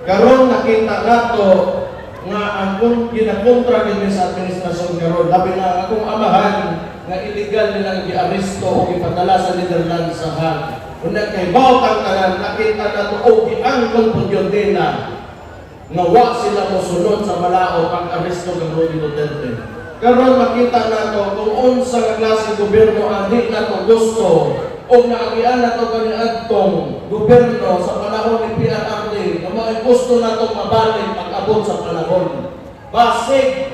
Karon nakita nato nga ang ginakontra din sa administrasyon karon labi na akong amahan nga illegal nilang giaresto o gipadala sa Netherlands sa Hague. Una kay bawtang tanan nakita nato o giangkon pud yun nila nga wa sila mosunod sa malao pag aresto kang Rudy Duterte. Karon makita nato kung unsa nga klase gobyerno ang di nato gusto o naagian nato kaniadtong gobyerno sa panahon ni PRRD nga mga gusto nato mabalik pag abot sa panahon. Basig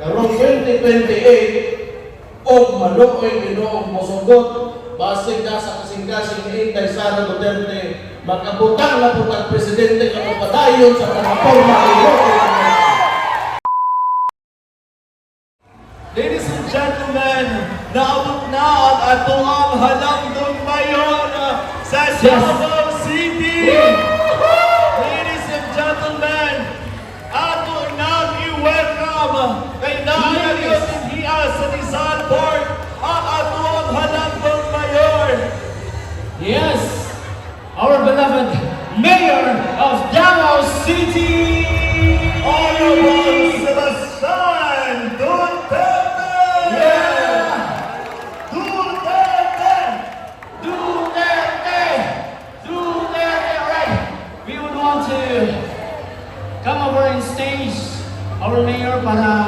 karon 2028 og maluoy Ginoong mosugot basig na sa kasing-kasing ni Inday Sara Duterte makabutang na po ang presidente nga magpadayon sa ni Duterte. Ladies and gentlemen, naabot na ang atong halamdong mayon sa Davao City! 11th mayor of Davao City. Honorable Sebastian Duterte. Yeah. Duterte. Duterte. Duterte. We would want to come over and stage our mayor para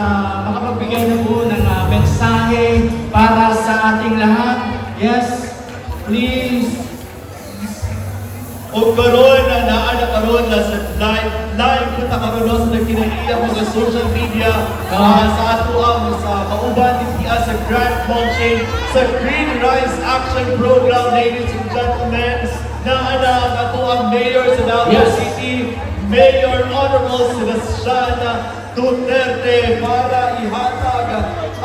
O karon na naa na karon na sa live live ko ta karon sa nagkinaiya ko sa social media ah, sa ato ang sa kauban ni sa grand launching sa Green Rise Action Program ladies and gentlemen naa na ang ato ang mayor sa Davao Yes. City Mayor Honorable Sebastian Duterte para ihatag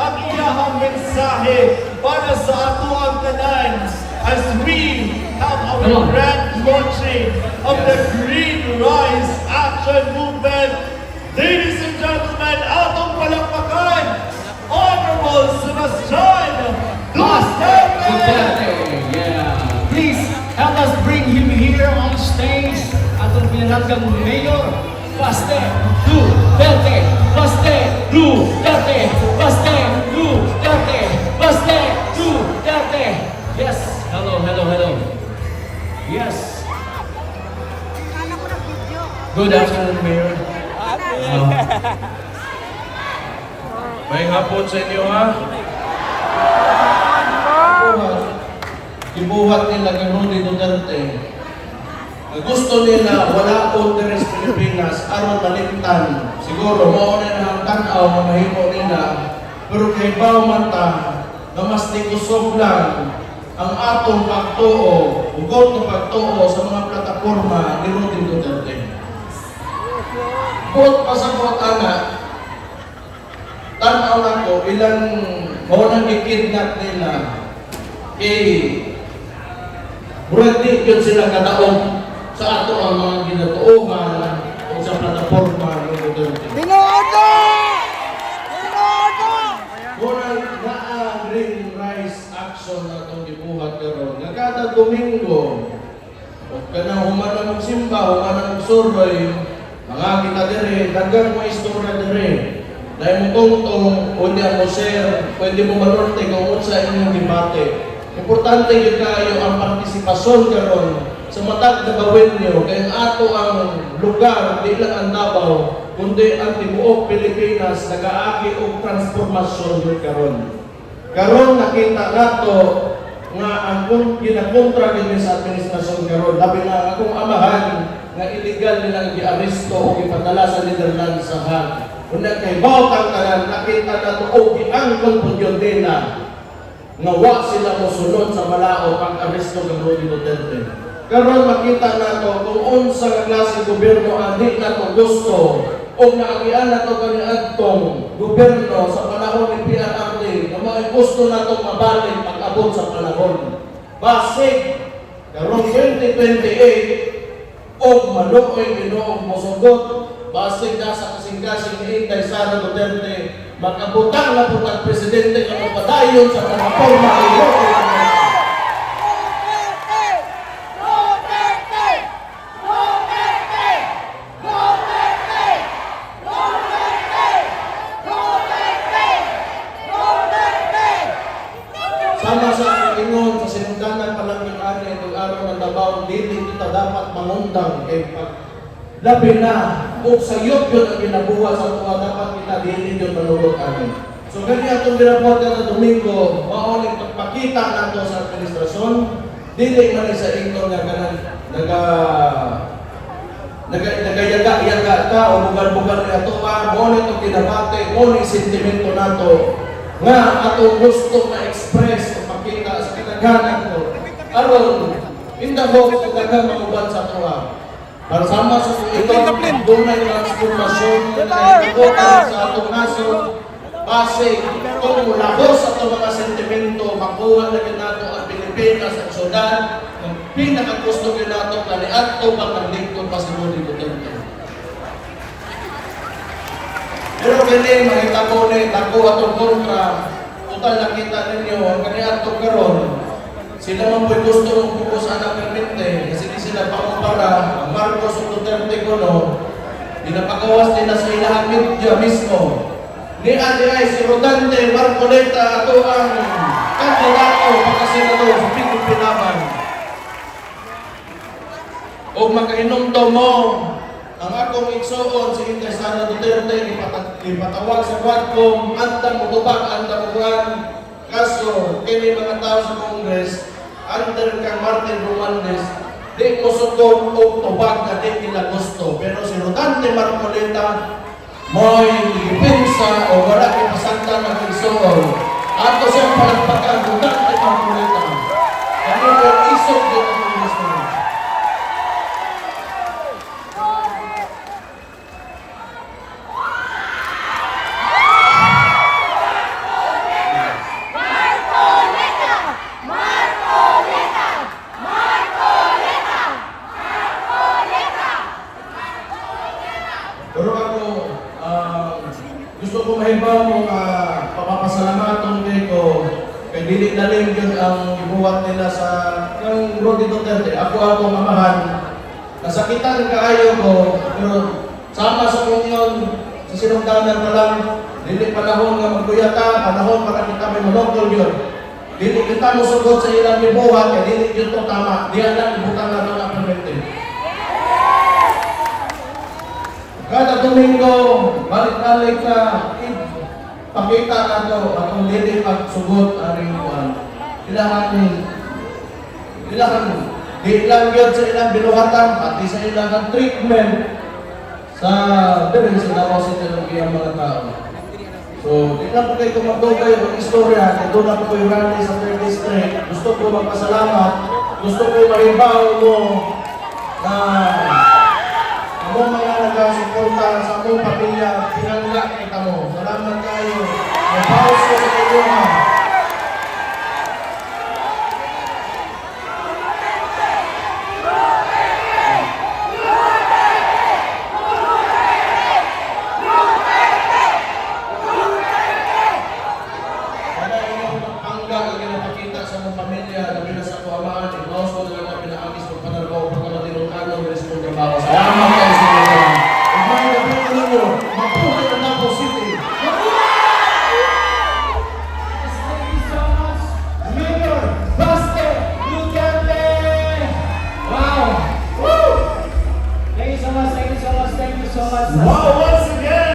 ang iyahang mensahe para sa ato ang tanan as we have our grand launching of the Green Rise Action Movement. Ladies and gentlemen, atong palakpakan, Honorable Sebastian Duterte! Yeah! Please help us bring him here on stage. Atong pinaranggang mayor, Baste Duterte! Good afternoon, Mayor. Uh, May hapon sa inyo ha. Ibuhat nila kay Rudy Duterte. Gusto nila wala po deres Pilipinas aron malimtan. Siguro mao na na ang tanaw nga mahimo nila. Pero kay bawman ta nga mas tikusog lang ang atong pagtuo, ugot ng pagtuo sa mga plataforma ni Rudy Duterte. Bukod pa sa bukod ana, tanaw na ko ilang mo nang gikidnap nila eh murag di yun sila kadaog sa ato ang mga ginatuohan o sa plataforma ng Duterte. Binodo! Binodo! Murag naa Green Rice Action na itong gibuhat karon nga kada Domingo kana human na magsimba, human na magsurvey, mga kita dire, dagang mo istorya dire. Dahil mo tungtong, pwede mo share, pwede mo manorte kung unsa inyong debate. Importante yun kayo ang partisipasyon karon sa matag na gawin nyo, ang ato ang lugar, di lang ang Davao, kundi ang tibuok Pilipinas, nag-aaki og transformasyon yun karon. Karon nakita nato nga ang ginakontra din sa administrasyon karon labi na akong amahan illegal nilang giaresto o gipadala sa Netherlands sa Hague. Una kay bawtang tanan nakita nato o giangkon pud yun nila nga wa sila mosunod sa malao pag aresto kang Rudy Duterte. Karon makita nato kung unsa nga klase gobyerno ang di nato gusto o naagian nato kaniadtong gobyerno sa panahon ni PRRD nga mga gusto nato mabalik pag abot sa panahon. Basig karon 2028 og maluoy Ginoong mosugot basig na sa kasing-kasing ni Inday Sara Duterte makabutang na po presidente nga magpadayon sa plataforma ni butang kay pag labi na kung sayot yun ang ginabuhat sa tuwa dapat kita dili yun manulog amin. So gani atong ginapot na Domingo, maoning pagpakita nato sa administrasyon, dili man sa ingkong nga kanan naga naga nagayaga-yaga ka o bugal-bugal ni ato ka, mo nito kinabate, mo ni sentimento nato nga ato gusto na express o pakita sa kataganan ko. Aron, in the hopes na daghang manguban sa tuwa. Para sama sa ito, dunay transformasyon na naitubutan sa atong nasod, base kung lahos sa itong mga sentimento, makuha na yun nato ang Pilipinas at syudad, ang pinakagusto yun nato, kaniadto pag naglingkod pa si Lodi Duterte. Pero kini makita ko ni dako atong kontra, total nakita ninyo ang kaniadto karon. Sila man po'y gusto mong pupusan ang permite. Kasi di sila pakumpara. Ang Marcos o Duterte ko no, pinapagawas nila sa ilahang media mismo. Ni Ate ay si Rodante Marcoleta ato ang kandidato pagkasenador sa Pilipinas Pinaban. O makainom to mo ang akong igsoon si Inday Sara Duterte ipata- ipatawag sa Quadcom andang mutubag andang mukuhan kaso kini mga tao sa Congress under kang Martin Romualdez di mo sugod o tubag na di nila gusto. Pero si Rodante Marcoleta mo'y ipinsa o wala ipasanta ng igsoon ato siyang palagpakan Rodante Marcoleta. Ano yung isog din ang gusto Pero ako, ah, gusto ko mahibaw mo uh, papapasalamaton kay ko kay dili na rin yun ang ibuwat nila sa ng Rodi Duterte. Ako ako mamahan. Nasakitan kaayo ko, pero sama sa kunyon, sa sinungdanan pa lang, dili panahon nga magkuyata, panahon para kita may monopol yun. Dili kita musugod sa ilang ibuhat, kaya dili yun to tama. Diyan lang ibutang na ito ang permite. Kada Domingo, balik-balik i- pakita na to, atong dili pagsugot aring kuan. Kailangan kailangan di lang yun sa ilang binuhatan, pati sa ilang treatment sa dili sa Davao City ng iyang mga tao. So, di na po kayo kumagdugay ng istorya, doon na po kayo rally sa 3rd District. Gusto ko magpasalamat, gusto ko mahibaw mo na ako mga nagasuporta sa akong pamilya, pinangga kita mo. Mabawas ko sa inyo ha. Kaya